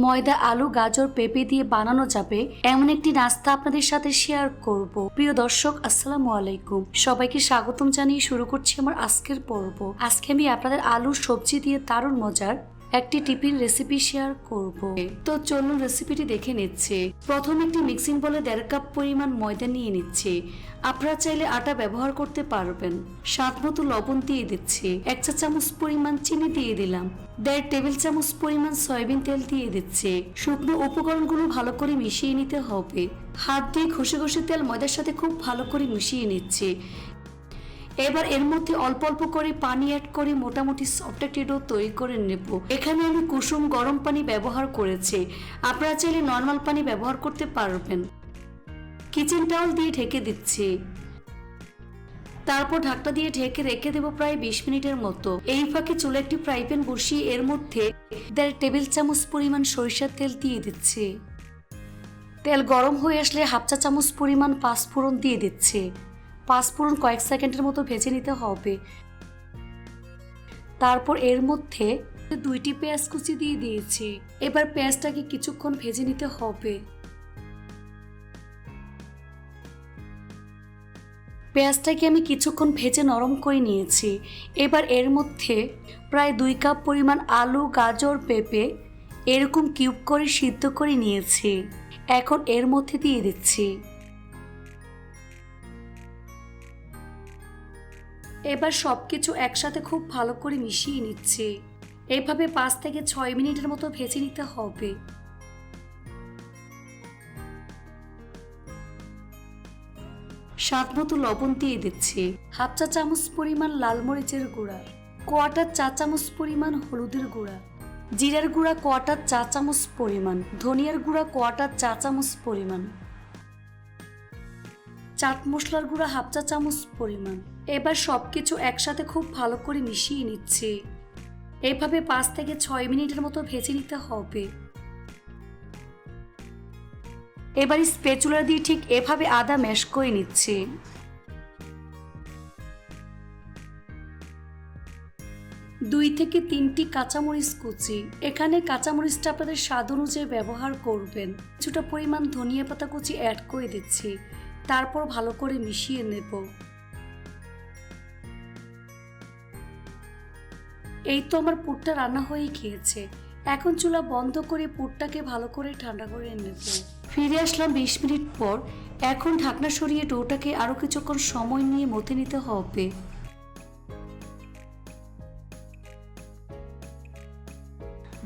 ময়দা, আলু, গাজর, পেঁপে দিয়ে বানানো যাবে। এমন একটি নাস্তা আপনাদের সাথে শেয়ার করব। প্রিয় দর্শক, আসসালামু আলাইকুম। সবাইকে স্বাগতম জানিয়ে শুরু করছি আমার আজকের পর্ব। আজকে আমি আপনাদের আলু সবজি দিয়ে দারুণ মজার একটি টিফিন রেসিপি শেয়ার করব। তো চলুন রেসিপিটি দেখে নিচ্ছে। প্রথম একটি মিক্সিং বলে দেড় কাপ পরিমাণ ময়দা নিয়ে নিচ্ছে। আপনারা চাইলে আটা ব্যবহার করতে পারবেন। স্বাদ মতো লবণ দিয়ে দিচ্ছি। এক চা চামচ পরিমাণ চিনি দিয়ে দিলাম। দেড় টেবিল চামচ পরিমাণ সয়াবিন তেল দিয়ে দিচ্ছে। শুকনো উপকরণগুলো ভালো করে মিশিয়ে নিতে হবে। হাত দিয়ে ঘষে ঘষে তেল ময়দার সাথে খুব ভালো করে মিশিয়ে নিচ্ছে। এবার এর মধ্যে অল্প অল্প করে পানি অ্যাড করে মোটামুটি সফট একটি ডো তৈরি করে নেব। এখানে আমি কুসুম গরম পানি ব্যবহার করেছি। আপনারা চাইলে নর্মাল পানি ব্যবহার করতে পারবেন। কিচেন টাওয়াল দিয়ে ঢেকে দিচ্ছি। তারপর ঢাকটা দিয়ে ঢেকে রেখে দেবো প্রায় বিশ মিনিটের মতো। এই ফাঁকে চুলে একটি ফ্রাই প্যান বসিয়ে এর মধ্যে দেড় টেবিল চামচ পরিমাণ সরিষার তেল দিয়ে দিচ্ছি। তেল গরম হয়ে আসলে হাফ চা চামচ পরিমাণ পাঁচফোড়ন দিয়ে দিচ্ছে। পাঁচফোড়ন কয়েক সেকেন্ডের মতো ভেজে নিতে হবে। তারপর এর মধ্যে দুইটি পেঁয়াজ কুচি দিয়ে দিয়েছি। এবার পেঁয়াজটাকে কিছুক্ষণ ভেজে নিতে হবে। পেঁয়াজটাকে আমি কিছুক্ষণ ভেজে নরম করে নিয়েছি। এবার এর মধ্যে প্রায় দুই কাপ পরিমাণ আলু, গাজর, পেঁপে এরকম কিউব করে সিদ্ধ করে নিয়েছি। এখন এর মধ্যে দিয়ে দিচ্ছি। এবার সব কিছু একসাথে খুব ভালো করে মিশিয়ে নিচ্ছে। এভাবে পাঁচ থেকে ছয় মিনিটের মতো ভেজে নিতে হবে। স্বাদ মতো লবণ দিয়ে দিচ্ছে। হাফ চা চামচ পরিমাণ লাল মরিচের গুঁড়া কোয়াটার চা চামচ পরিমাণ হলুদের গুঁড়া, জিরার গুঁড়া কোয়াটার চা চামচ পরিমাণ, ধনিয়ার গুঁড়া কোয়াটার চা চামচ পরিমাণ, চাট মশলার গুঁড়া হাফ চা চামচ পরিমাণ। এবার সব কিছু একসাথে খুব ভালো করে মিশিয়ে নিচ্ছে। এভাবে পাঁচ থেকে ছয় মিনিটের মতো ভেজে নিতে হবে। এবার স্পেচুলা দিয়ে ঠিক এভাবে আদা ম্যাশ করে নিচ্ছে। দুই থেকে তিনটি কাঁচামরিচ কুচি। এখানে কাঁচামরিচটা আপনাদের স্বাদ অনুযায়ী ব্যবহার করবেন। কিছুটা পরিমাণ ধনিয়া পাতা কুচি অ্যাড করে দিচ্ছি। তারপর ভালো করে মিশিয়ে নেব। এই তো আমার পুরটা রান্না হয়ে খেয়েছে। এখন চুলা বন্ধ করে পুরটাকে ভালো করে ঠান্ডা করে নেব ফিরে আসলাম বিশ মিনিট পর। এখন ঢাকনা সরিয়ে ডোটাকে আরও কিছুক্ষণ সময় নিয়ে মতে নিতে হবে।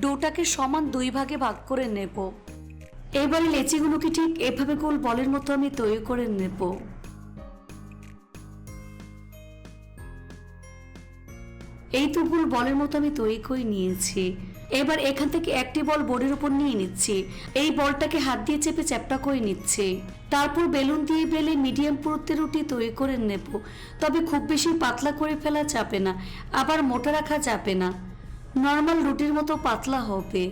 ডোটাকে সমান দুই ভাগে ভাগ করে নেব। এবারে লেচিগুলোকে ঠিক এভাবে গোল বলের মতো আমি তৈরি করে নেব। এই তো গোল বলের মতো আমি তৈরি করে নিয়েছি। এবার এখান থেকে একটি বল বোর্ডের উপর নিয়ে নিচ্ছি। এই বলটাকে হাত দিয়ে চেপে চ্যাপটা করে নিচ্ছে। তারপর বেলুন দিয়ে বেলে মিডিয়াম পুরুত্বের রুটি তৈরি করে নেব। তবে খুব বেশি পাতলা করে ফেলা যাবে না, আবার মোটা রাখা যাবে না। নর্মাল রুটির মতো পাতলা হবে।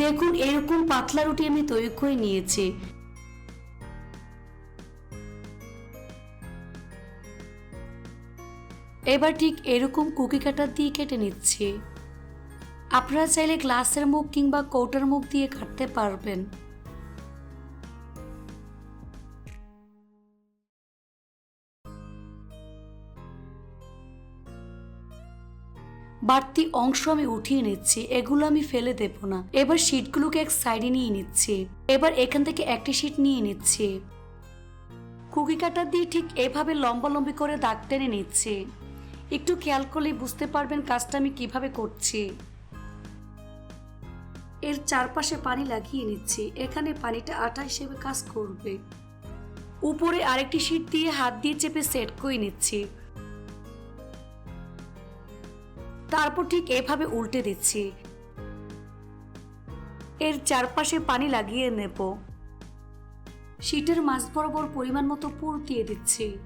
দেখুন, এরকম পাতলা রুটি আমি তৈরি করে নিয়েছি। এবার ঠিক এরকম কুকি কাটার দিয়ে কেটে নিচ্ছি। আপনারা চাইলে গ্লাসের মুখ কিংবা কৌটার মুখ দিয়ে কাটতে পারবেন। বাড়তি অংশ আমি উঠিয়ে নিচ্ছি, এগুলো আমি ফেলে দেব না। এবার শিটগুলোকে এক সাইডে নিয়ে নিচ্ছি। এবার এখান থেকে একটি শিট নিয়ে নিচ্ছি। কুকি কাটার দিয়ে ঠিক এভাবে লম্বা লম্বি করে দাগ টেনে নিচ্ছি। একটু খেয়াল করলে বুঝতে পারবেন কাজটা আমি কীভাবে করছি। এর চারপাশে পানি লাগিয়ে নিচ্ছি। এখানে পানিটা আটা হিসেবে কাজ করবে। উপরে আরেকটি শিট দিয়ে হাত দিয়ে চেপে সেট করে নিচ্ছি। তারপর ঠিক এভাবে উল্টে দিচ্ছি। এর চারপাশে পানি লাগিয়ে নেব। শীটের মাছ বরাবর পরিমাণ মতো পুর দিয়ে দিচ্ছি।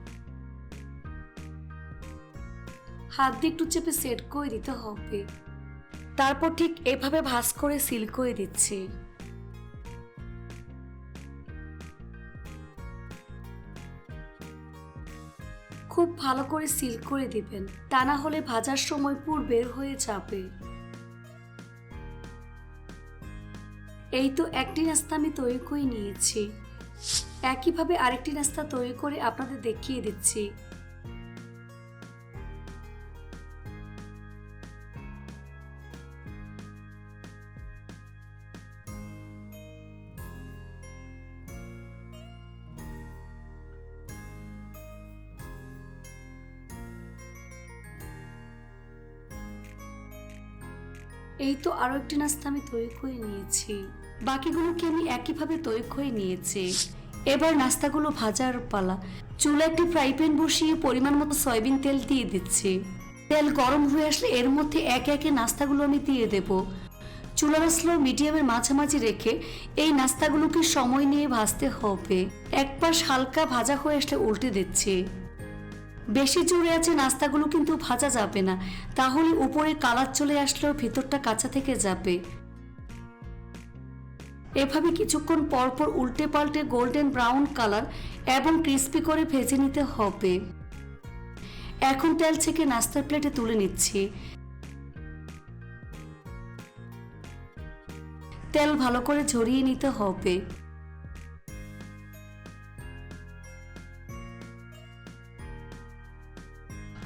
হাত দিয়ে একটু চেপে সেট করে দিতে হবে। তারপর ঠিক এভাবে ভাঁজ করে সিল করে দিচ্ছি। খুব ভালো করে সিল করে দিবেন, তা না হলে ভাজার সময় পুর বের হয়ে যাবে। এই তো একটি নাস্তা আমি তৈরি করে নিয়েছি। একইভাবে আরেকটি নাস্তা তৈরি করে আপনাদের দেখিয়ে দিচ্ছি। এই তো আরও একটি নাস্তা আমি তৈরি করে নিয়েছি। বাকিগুলোকে আমি একইভাবে তৈরি করে নিয়েছি? এবার নাস্তাগুলো ভাজার পালা। চুলা একটি ফ্রাই প্যান বসিয়ে পরিমাণ মতো সয়াবিন তেল দিয়ে দিচ্ছি। তেল গরম হয়ে আসলে এর মধ্যে একে একে নাস্তাগুলো আমি দিয়ে দেব। চুলার স্লো মিডিয়ামের মাঝামাঝি রেখে এই নাস্তাগুলোকে সময় নিয়ে ভাজতে হবে। এক পাশ হালকা ভাজা হয়ে আসলে উল্টে দিচ্ছি। বেশি জোরে আছে নাস্তাগুলো কিন্তু ভাজা যাবে না। তাহলে উপরে কালার চলে আসলেও ভেতরটা কাঁচা থেকে যাবে। এভাবে কিছুক্ষণ পরপর পর উল্টে পাল্টে গোল্ডেন ব্রাউন কালার এবং ক্রিস্পি করে ভেজে নিতে হবে। এখন তেল থেকে নাস্তার প্লেটে তুলে নিচ্ছি। তেল ভালো করে ঝরিয়ে নিতে হবে।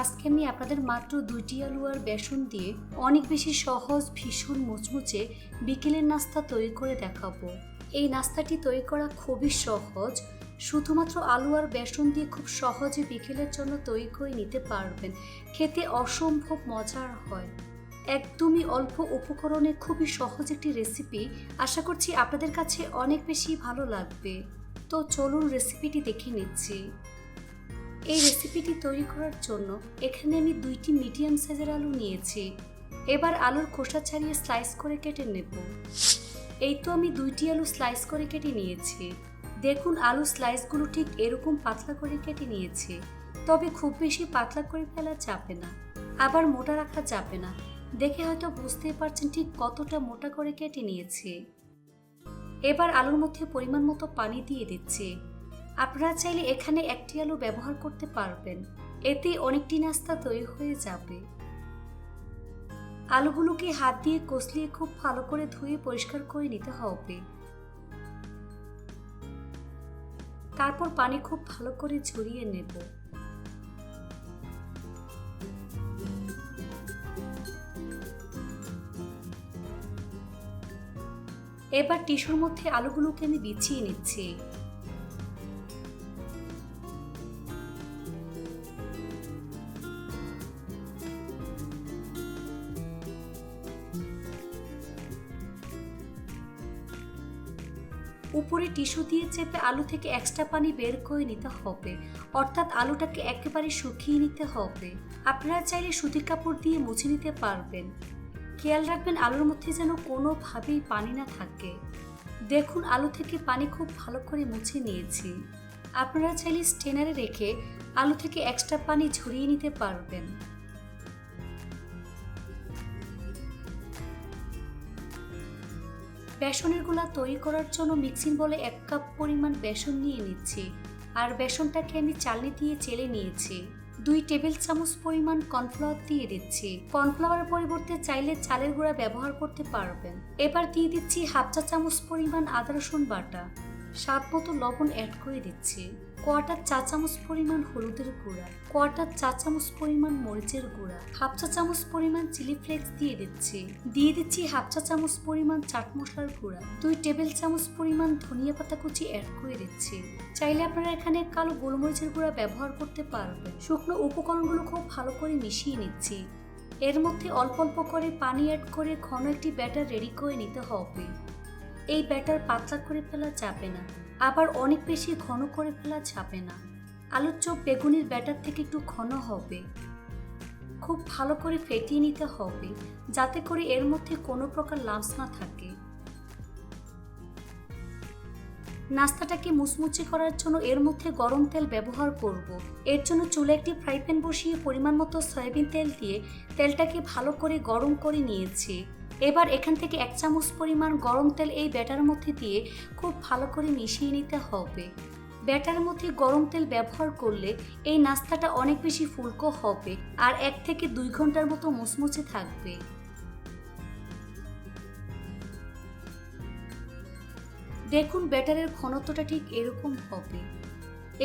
আজকে আমি আপনাদের মাত্র দুইটি আলু আর বেসন দিয়ে অনেক বেশি সহজ, ভীষণ মুচমুচে বিকেলের নাস্তা তৈরি করে দেখাবো। এই নাস্তাটি তৈরি করা খুবই সহজ। শুধুমাত্র আলু আর বেসন দিয়ে খুব সহজে বিকেলের জন্য তৈরি করে নিতে পারবেন। খেতে অসম্ভব মজার হয়। একদমই অল্প উপকরণে খুবই সহজ একটি রেসিপি। আশা করছি আপনাদের কাছে অনেক বেশি ভালো লাগবে। তো চলুন রেসিপিটি দেখে নিচ্ছি। এই রেসিপিটি তৈরি করার জন্য এখানে আমি দুইটি মিডিয়াম সাইজের আলু নিয়েছি। এবার আলুর খোসা ছাড়িয়ে স্লাইস করে কেটে নেব। এই তো আমি দুইটি আলু স্লাইস করে কেটে নিয়েছি। দেখুন আলু স্লাইসগুলো ঠিক এরকম পাতলা করে কেটে নিয়েছি। তবে খুব বেশি পাতলা করে ফেলা যাবে না। আবার মোটা রাখা যাবে না। দেখে হয়তো বুঝতেই পারছেন ঠিক কতটা মোটা করে কেটে নিয়েছি। এবার আলুর মধ্যে পরিমাণ মতো পানি দিয়ে দিচ্ছি। আপনারা চাইলে এখানে একটি আলু ব্যবহার করতে পারবেন। এতে অনেকটি নাস্তা তৈরি হয়ে যাবে। আলুগুলোকে হাত দিয়ে কষলিয়ে খুব ভালো করে ধুয়ে পরিষ্কার করে নিতে হবে। তারপর পানি খুব ভালো করে ঝরিয়ে নেব। এবার টিস্যুর মধ্যে আলুগুলোকে আমি বিছিয়ে নিচ্ছি। টিস্যু দিয়ে চেপে আলু থেকে এক্সট্রা পানি বের করে নিতে হবে। অর্থাৎ আলুটাকে একেবারে শুকিয়ে নিতে হবে। আপনারা চাইলে সুতির কাপড় দিয়ে মুছে নিতে পারবেন। খেয়াল রাখবেন আলুর মধ্যে যেন কোনোভাবেই পানি না থাকে। দেখুন, আলু থেকে পানি খুব ভালো করে মুছে নিয়েছি। আপনারা চাইলে স্টেনারে রেখে আলু থেকে এক্সট্রা পানি ঝরিয়ে নিতে পারবেন। বেসনেরগুলা তৈরি করার জন্য মিক্সিং বলে এক কাপ পরিমাণ বেসন নিয়ে নিচ্ছি। আর বেসনটাকে আমি চালনি দিয়ে চেলে নিয়েছি। দুই টেবিল চামচ পরিমাণ কর্নফ্লাওয়ার দিয়ে দিচ্ছি। কর্নফ্লাওয়ার পরিবর্তে চাইলে চালের গুঁড়া ব্যবহার করতে পারবেন। এবার দিয়ে দিচ্ছি হাফ চা চামচ পরিমাণ আদা রসুন বাটা। স্বাদ মতো লবণ অ্যাড করে দিচ্ছি। কোয়াটার চা চামচ পরিমাণ হলুদের গুঁড়া, কোয়াটার চা চামচ পরিমাণ মরিচের গুঁড়া, হাফ চা চামচ পরিমাণ চিলি ফ্লেক্স দিয়ে দিচ্ছি। দিয়ে দিচ্ছি হাফ চা চামচ পরিমাণ চাট মশলার গুঁড়া, দুই টেবিল চামচ পরিমাণ ধনিয়া পাতা কুচি অ্যাড করে দিচ্ছি। চাইলে আপনারা এখানে কালো গোলমরিচের গুঁড়া ব্যবহার করতে পারবেন। শুকনো উপকরণগুলো খুব ভালো করে মিশিয়ে নিচ্ছি। এর মধ্যে অল্প অল্প করে পানি অ্যাড করে ঘন একটি ব্যাটার রেডি করে নিতে হবে। এই ব্যাটার পাতলা করে ফেলা যাবে না। আবার অনেক বেশি ঘন করে ফেলা যাবে না। আলুর চপ বেগুনির ব্যাটার থেকে একটু ঘন হবে। খুব ভালো করে ফেটিয়ে নিতে হবে, যাতে করে এর মধ্যে কোনো প্রকার লামস না থাকে। নাস্তাটাকে মুচমুচে করার জন্য এর মধ্যে গরম তেল ব্যবহার করব। এর জন্য চুলে একটি ফ্রাই প্যান বসিয়ে পরিমাণ মতো সয়াবিন তেল দিয়ে তেলটাকে ভালো করে গরম করে নিয়েছি। এবার এখান থেকে এক চামচ পরিমাণ গরম তেল এই ব্যাটার মধ্যে দিয়ে খুব ভালো করে মিশিয়ে নিতে হবে। ব্যাটার মধ্যে গরম তেল ব্যবহার করলে এই নাস্তাটা অনেক বেশি ফুলকো হবে আর এক থেকে দুই ঘণ্টার মতো মুচমুচে থাকবে। দেখুন ব্যাটারের ঘনত্বটা ঠিক এরকম হবে।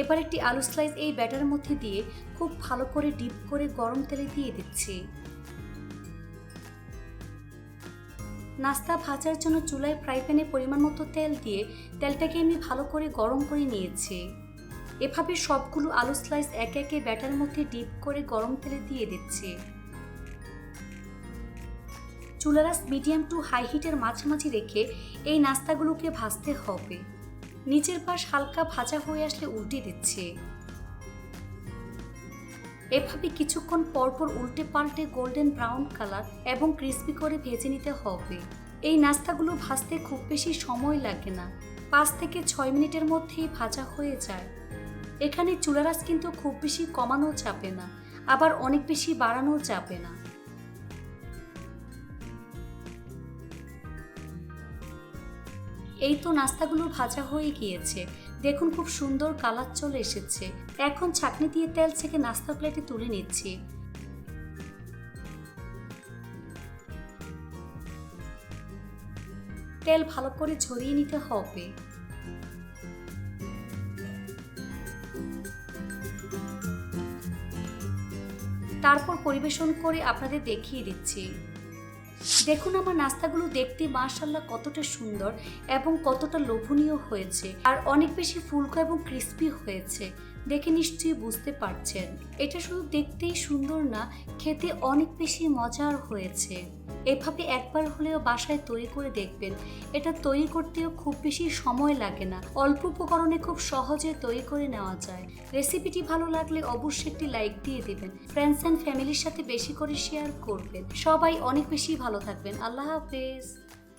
এবার একটি আলু স্লাইস এই ব্যাটারের মধ্যে দিয়ে খুব ভালো করে ডিপ করে গরম তেলে দিয়ে দিচ্ছি। নাস্তা ভাজার জন্য চুলায় ফ্রাই প্যানে পরিমাণ মতো তেল দিয়ে তেলটাকে আমি ভালো করে গরম করে নিয়েছি। এভাবে সবগুলো আলু স্লাইস একে একে ব্যাটার মধ্যে ডিপ করে গরম তেলে দিয়ে দিচ্ছি। চুলারাস মিডিয়াম টু হাই হিটের মাঝামাঝি রেখে এই নাস্তাগুলোকে ভাজতে হবে। নিচের পাশ হালকা ভাজা হয়ে আসলে উল্টে দিচ্ছে। এভাবে কিছুক্ষণ পরপর উল্টে পাল্টে গোল্ডেন ব্রাউন কালার এবং ক্রিস্পি করে ভেজে নিতে হবে। এই নাস্তাগুলো ভাজতে খুব বেশি সময় লাগে না। পাঁচ থেকে ছয় মিনিটের মধ্যেই ভাজা হয়ে যায়। এখানে চুলারাস কিন্তু খুব বেশি কমানো যাবে না, আবার অনেক বেশি বাড়ানো যাবে না। এই তো নাস্তাগুলো ভাজা হয়ে গিয়েছে। দেখুন খুব সুন্দর কালার চলে এসেছে। এখন ছাকনি দিয়ে তেল থেকে নাস্তা প্লেটে তুলে নিচ্ছি। তেল ভালো করে ছড়িয়ে নিতে হবে। তারপর পরিবেশন করে আপনাদের দেখিয়ে দিচ্ছি। দেখুন আমার নাস্তাগুলো দেখতে মার্শাল্লাহ কতটা সুন্দর এবং কতটা লোভনীয় হয়েছে। আর অনেক বেশি ফুলকো এবং ক্রিস্পি হয়েছে। দেখে নিশ্চয়ই বুঝতে পারছেন। এটা শুধু দেখতেই সুন্দর না, খেতে অনেক বেশি মজার হয়েছে। এভাবে একবার হলেও বাসায় তৈরি করে দেখবেন। এটা তৈরি করতেও খুব বেশি সময় লাগে না। অল্প উপকরণে খুব সহজে তৈরি করে নেওয়া যায়। রেসিপিটি ভালো লাগলে অবশ্যই একটি লাইক দিয়ে দেবেন। ফ্রেন্ডস অ্যান্ড ফ্যামিলির সাথে বেশি করে শেয়ার করবেন। সবাই অনেক বেশি ভালো থাকবেন। আল্লাহ হাফেজ।